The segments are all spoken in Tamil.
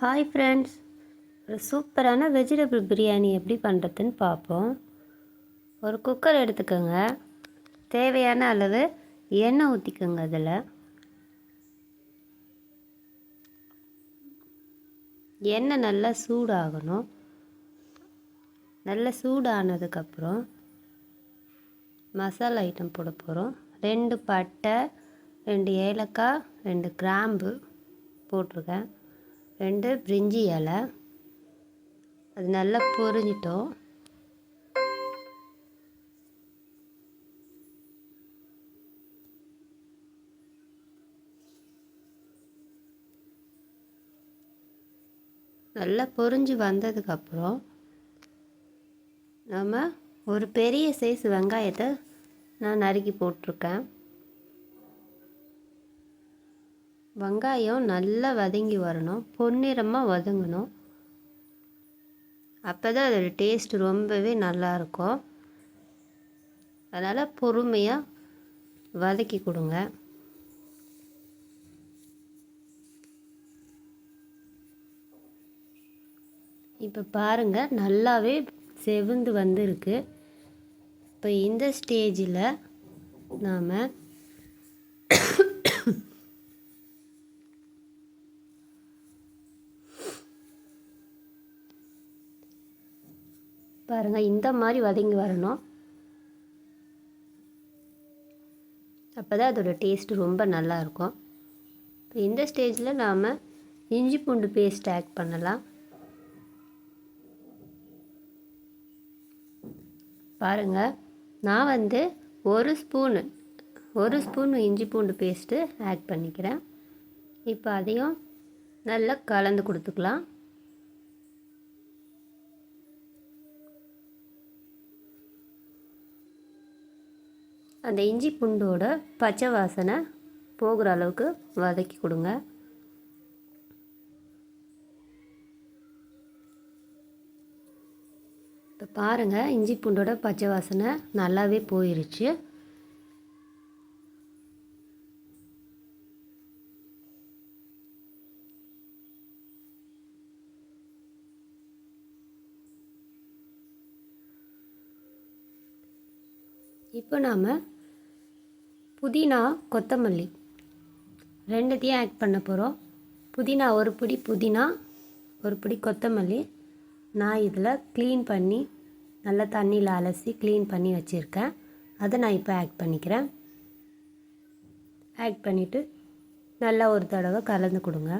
ஹாய் ஃப்ரெண்ட்ஸ் ஒரு சூப்பரான வெஜிடபிள் பிரியாணி எப்படி பண்ணுறதுன்னு பார்ப்போம். ஒரு குக்கர் எடுத்துக்கோங்க. தேவையான அளவு எண்ணெய் ஊற்றிக்கோங்க அதில். எண்ணெய் நல்லா சூடாகணும். நல்லா சூடானதுக்கப்புறம் மசாலா ஐட்டம் போட போகிறோம் ரெண்டு பட்டை ரெண்டு ஏலக்காய் ரெண்டு கிராம்பு போட்டிருக்கேன். ரெண்டு பிரிஞ்சி இலை. அது நல்லா பொரிஞ்சிட்டோம். நல்லா பொரிஞ்சு வந்ததுக்கப்புறம் நம்ம ஒரு பெரிய சைஸ் வெங்காயத்தை நான் நறுக்கி போட்டிருக்கேன். வெங்காயம் நல்லா வதங்கி வரணும். பொன்னிறமாக வதங்கணும். அப்போ தான் அதோடய டேஸ்ட் ரொம்பவே நல்லாயிருக்கும் அதனால் பொறுமையாக வதக்கி கொடுங்க. இப்போ பாருங்கள் நல்லாவே செவந்து வந்திருக்கு. இப்போ இந்த ஸ்டேஜில் நாம் பாருங்கள் இந்த மாதிரி வதங்கி வரணும். அப்போ தான் அதோடய டேஸ்ட்டு ரொம்ப நல்லாயிருக்கும் இப்போ இந்த ஸ்டேஜில் நாம் இஞ்சி பூண்டு பேஸ்ட் ஆட் பண்ணலாம். பாருங்கள் நான் வந்து ஒரு ஸ்பூனு ஒரு ஸ்பூன் இஞ்சி பூண்டு பேஸ்ட்டு ஆட் பண்ணிக்கிறேன். இப்போ அதையும் நல்லா கலந்து கொடுத்துக்கலாம். அந்த இஞ்சி பூண்டோட பச்சை வாசனை போகிற அளவுக்கு வதக்கி கொடுங்க. இப்போ பாருங்கள் இஞ்சி பூண்டோட பச்சை வாசனை நல்லாவே போயிருச்சு. இப்போ நாம் புதினா கொத்தமல்லி. ரெண்டுத்தையும் ஆட் பண்ண போகிறோம் புதினா ஒரு பிடி புதினா ஒரு பிடி கொத்தமல்லி. நான் இதில் க்ளீன் பண்ணி நல்லா தண்ணியில் அலசி க்ளீன் பண்ணி வச்சுருக்கேன். அதை நான் இப்போ ஆட் பண்ணிக்கிறேன். ஆட் பண்ணிவிட்டு நல்லா ஒரு தடவை கலந்து கொடுங்க.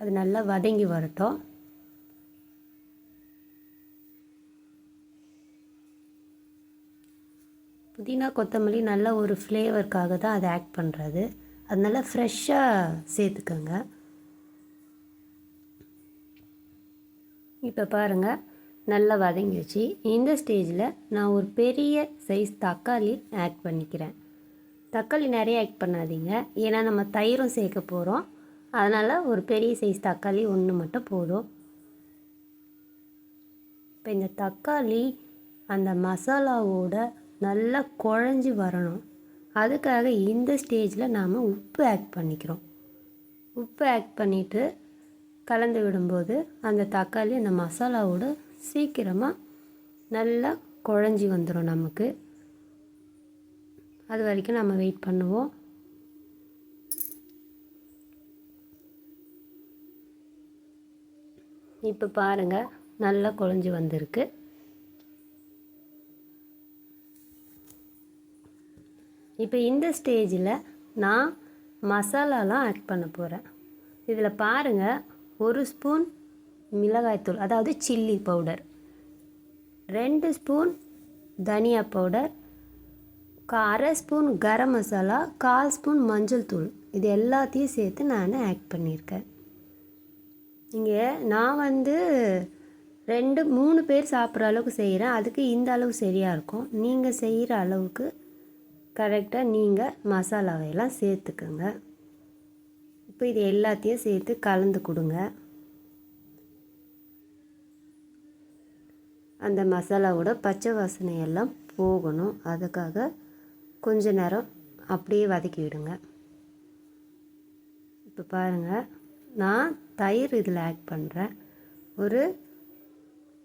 அது நல்லா வதங்கி வரட்டும். புதினா கொத்தமல்லி நல்ல ஒரு ஃப்ளேவருக்காக தான் அதை ஆட் பண்ணுறது அதனால் ஃப்ரெஷ்ஷாக சேர்த்துக்கோங்க. இப்போ பாருங்கள் நல்லா வதங்கிடுச்சு. இந்த ஸ்டேஜில் நான் ஒரு பெரிய சைஸ் தக்காளி ஆட் பண்ணிக்கிறேன். தக்காளி நிறைய ஆட் பண்ணாதீங்க. ஏன்னா நம்ம தயிரும் சேர்க்க போகிறோம் அதனால் ஒரு பெரிய சைஸ் தக்காளி ஒன்று மட்டும் போதும். இப்போ இந்த தக்காளி அந்த மசாலாவோட நல்லா குழஞ்சி வரணும். அதுக்காக இந்த ஸ்டேஜில் நாம் உப்பு ஆட் பண்ணிக்கிறோம். உப்பு ஆட் பண்ணிவிட்டு கலந்து விடும்போது அந்த தக்காளி அந்த மசாலாவோடு சீக்கிரமாக நல்லா குழஞ்சி வந்துடும் நமக்கு. அது வரைக்கும் நம்ம வெயிட் பண்ணுவோம். இப்போ பாருங்கள் நல்லா குழஞ்சி வந்திருக்கு. இப்போ இந்த ஸ்டேஜில் நான் மசாலாலாம் ஆட் பண்ண போகிறேன் இதில் பாருங்கள் ஒரு ஸ்பூன் மிளகாய்த்தூள் அதாவது சில்லி பவுடர் ரெண்டு ஸ்பூன் தனியா பவுடர் அரை ஸ்பூன் கரம் மசாலா கால் ஸ்பூன் மஞ்சள் தூள் இது எல்லாத்தையும் சேர்த்து நான் ஆட் பண்ணியிருக்கேன். இங்கே நான் வந்து ரெண்டு மூணு பேர் சாப்பிட்ற அளவுக்கு செய்கிறேன் அதுக்கு இந்த அளவு சரியாக இருக்கும். நீங்கள் செய்கிற அளவுக்கு கரெக்டாக நீங்கள் மசாலாவையெல்லாம் சேர்த்துக்குங்க. இப்போ இது எல்லாத்தையும் சேர்த்து கலந்து கொடுங்க. அந்த மசாலாவோட பச்சை வாசனை எல்லாம் போகணும். அதுக்காக கொஞ்ச நேரம் அப்படியே வதக்கி விடுங்க. இப்போ பாருங்கள் நான் தயிர் இதில் ஆட் பண்ணுறேன் ஒரு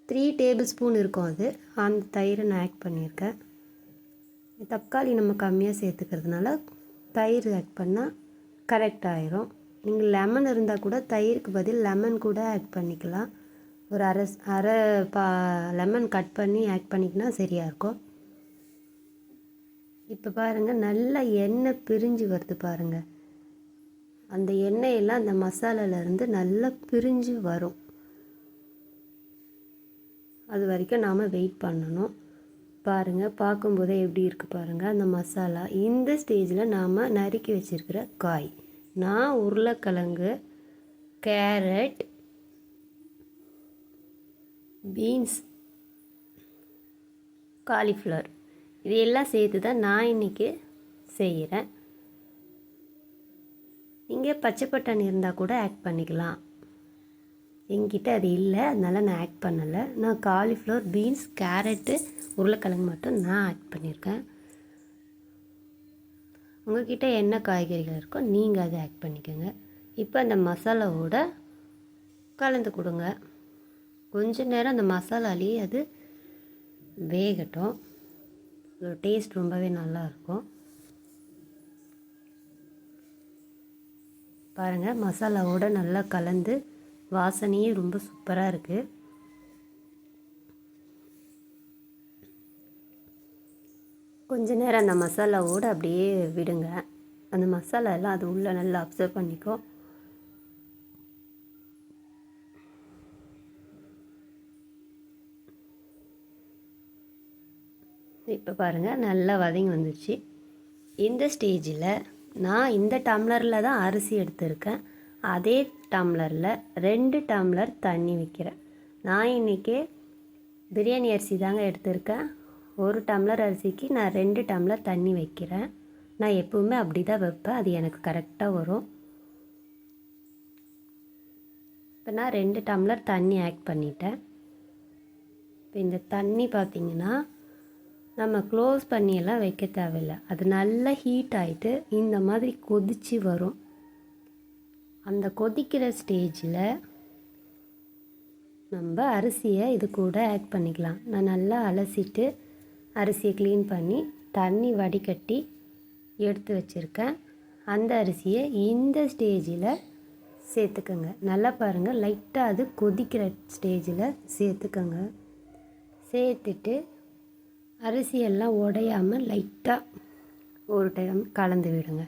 த்ரீ டேபிள் ஸ்பூன் இருக்கும் அது. அந்த தயிரை நான் ஆட் பண்ணியிருக்கேன். தக்காளி நம்ம கம்மியாக சேர்த்துக்கிறதுனால தயிர் ஆட் பண்ணால் கரெக்ட் ஆயிரும். நீங்கள் லெமன் இருந்தால் கூட தயிருக்கு பதில் லெமன் கூட ஆட் பண்ணிக்கலாம். ஒரு அரை அரை பா லெமன் கட் பண்ணி ஆட் பண்ணிக்கினா சரியாக இருக்கும். இப்போ பாருங்கள் நல்லா எண்ணெய் பிரிஞ்சு வருது பாருங்கள் அந்த எண்ணெயெல்லாம் அந்த மசாலாலேருந்து நல்லா பிரிஞ்சு வரும். அது வரைக்கும் நாம் வெயிட் பண்ணணும். பாருங்கள் பார்க்கும்போதே எப்படி இருக்குது பாருங்கள் அந்த மசாலா இந்த ஸ்டேஜில் நாம் நறுக்கி வச்சுருக்கிற காய். நான் உருளைக்கிழங்கு கேரட் பீன்ஸ் காலிஃப்ளவர். இது எல்லாம் சேர்த்து தான் நான் இன்றைக்கி செய்கிறேன் நீங்கள் பச்சை பட்டாணி இருந்தால் கூட ஆட் பண்ணிக்கலாம். எங்கிட்ட அது இல்லை. அதனால் நான் ஆட் பண்ணலை. நான் காலிஃப்ளவர் பீன்ஸ் கேரட்டு உருளைக்கிழங்கு மட்டும் நான் ஆட் பண்ணியிருக்கேன். உங்கள்கிட்ட என்ன காய்கறிகள் இருக்கோ நீங்கள் அதை ஆட் பண்ணிக்கோங்க. இப்போ அந்த மசாலாவோட கலந்து கொடுங்க. கொஞ்ச நேரம் அந்த மசாலாலேயே அது வேகட்டும். அதோட டேஸ்ட் ரொம்பவே நல்லாயிருக்கும் பாருங்கள் மசாலாவோட நல்லா கலந்து வாசனையே ரொம்ப சூப்பராக இருக்குது கொஞ்ச நேரம் அந்த மசாலாவோடு அப்படியே விடுங்க. அந்த மசாலா எல்லாம் அது உள்ளே நல்லா அப்சர்வ் பண்ணிக்கும் இப்போ பாருங்கள் நல்லா வதங்கி வந்துச்சு இந்த ஸ்டேஜில் நான் இந்த டம்ளரில் தான் அரிசி எடுத்திருக்கேன். அதே டம்ளரில் ரெண்டு டம்ளர் தண்ணி வைக்கிறேன். நான் இன்றைக்கி பிரியாணி அரிசி தாங்க எடுத்திருக்கேன். ஒரு டம்ளர் அரிசிக்கு நான் ரெண்டு டம்ளர் தண்ணி வைக்கிறேன். நான் எப்பவுமே அப்படி தான் வைப்பேன். அது எனக்கு கரெக்டாக வரும். இப்போ நான் ரெண்டு டம்ளர் தண்ணி ஆட் பண்ணிட்டேன். இப்போ இந்த தண்ணி பார்த்திங்கன்னா நம்ம க்ளோஸ் பண்ணியெல்லாம் வைக்க தேவையில்லை. அது நல்லா ஹீட் ஆகிட்டு இந்த மாதிரி கொதித்து வரும். அந்த கொதிக்கிற ஸ்டேஜில் நம்ம அரிசியை இது கூட ஆட் பண்ணிக்கலாம். நான் நல்லா அலசிட்டு அரிசியை க்ளீன் பண்ணி தண்ணி வடிகட்டி எடுத்து வச்சுருக்கேன். அந்த அரிசியை இந்த ஸ்டேஜில் சேர்த்துக்கோங்க. நல்லா பாருங்கள் லைட்டாக அது கொதிக்கிற ஸ்டேஜில் சேர்த்துக்கோங்க. சேர்த்துட்டு அரிசியெல்லாம் உடையாமல் லைட்டாக ஒரு டைம் கலந்து விடுங்க.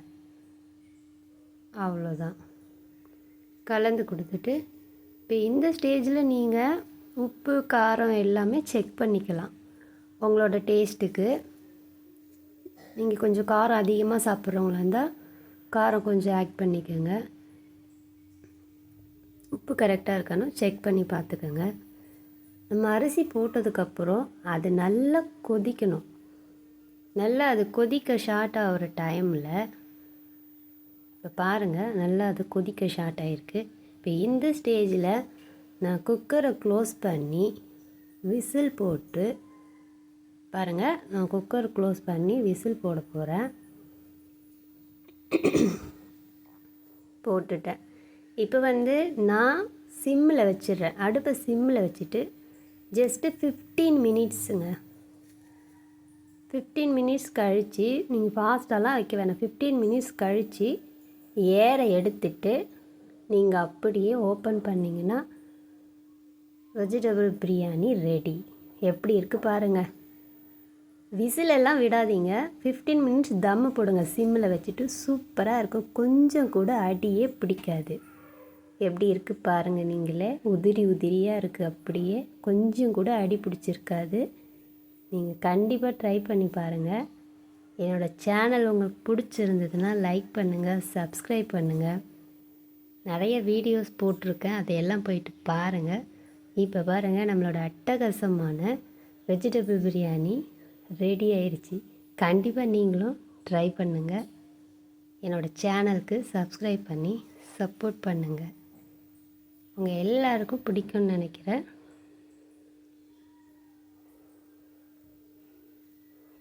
அவ்வளோதான் கலந்து கொடுத்துட்டு இப்போ இந்த ஸ்டேஜில் நீங்கள் உப்பு காரம் எல்லாமே செக் பண்ணிக்கலாம். உங்களோட டேஸ்ட்டுக்கு நீங்கள் கொஞ்சம் காரம் அதிகமாக சாப்பிட்றவங்களா இருந்தால் காரம் கொஞ்சம் ஆட் பண்ணிக்கோங்க. உப்பு கரெக்டாக இருக்கானோ செக் பண்ணி பார்த்துக்கோங்க. நம்ம அரிசி போட்டதுக்கப்புறம் அது நல்லா கொதிக்கணும். நல்லா அது கொதிக்க ஷார்ட் ஆகிற டைமில் இப்போ பாருங்கள் நல்லா அது கொதிக்க ஷார்ட் ஆகிருக்கு இப்போ இந்த ஸ்டேஜில் நான் குக்கரை க்ளோஸ் பண்ணி விசில் போட்டு பாருங்கள் நான் குக்கர் க்ளோஸ் பண்ணி விசில் போட போகிறேன் போட்டுட்டேன். இப்போ வந்து நான் சிம்மில் வச்சிடுறேன். அடுப்பை சிம்மில் வச்சுட்டு ஜஸ்ட்டு ஃபிஃப்டீன் மினிட்ஸுங்க ஃபிஃப்டீன் மினிட்ஸ் கழித்து நீங்கள் ஃபாஸ்ட்டாலாம் வைக்க வேணாம். ஃபிஃப்டீன் மினிட்ஸ் கழித்து ஏற எடுத்துட்டு நீங்கள் அப்படியே ஓப்பன் பண்ணிங்கன்னா வெஜிடபிள் பிரியாணி ரெடி எப்படி இருக்குது பாருங்கள் விசிலெல்லாம் விடாதீங்க. ஃபிஃப்டீன் மினிட்ஸ் தம்மு போடுங்க. சிம்மில் வச்சுட்டு சூப்பராக இருக்கும். கொஞ்சம் கூட அடியே பிடிக்காது. எப்படி இருக்குது பாருங்கள் நீங்களே. உதிரி உதிரியாக இருக்குது அப்படியே. கொஞ்சம் கூட அடி பிடிச்சிருக்காது. நீங்கள் கண்டிப்பாக ட்ரை பண்ணி பாருங்கள் என்னோடய சேனல் உங்களுக்கு பிடிச்சிருந்ததுன்னா லைக் பண்ணுங்கள் சப்ஸ்கிரைப் பண்ணுங்கள் நிறைய வீடியோஸ் போட்டிருக்கேன் அதையெல்லாம் போயிட்டு பாருங்கள் இப்போ பாருங்கள் நம்மளோட அட்டகாசமான வெஜிடபிள் பிரியாணி ரெடி ஆயிடுச்சு கண்டிப்பாக நீங்களும் ட்ரை பண்ணுங்கள் என்னோடய சேனலுக்கு சப்ஸ்கிரைப் பண்ணி சப்போர்ட் பண்ணுங்கள் உங்கள் எல்லாருக்கும் பிடிக்கும்னு நினைக்கிறேன்.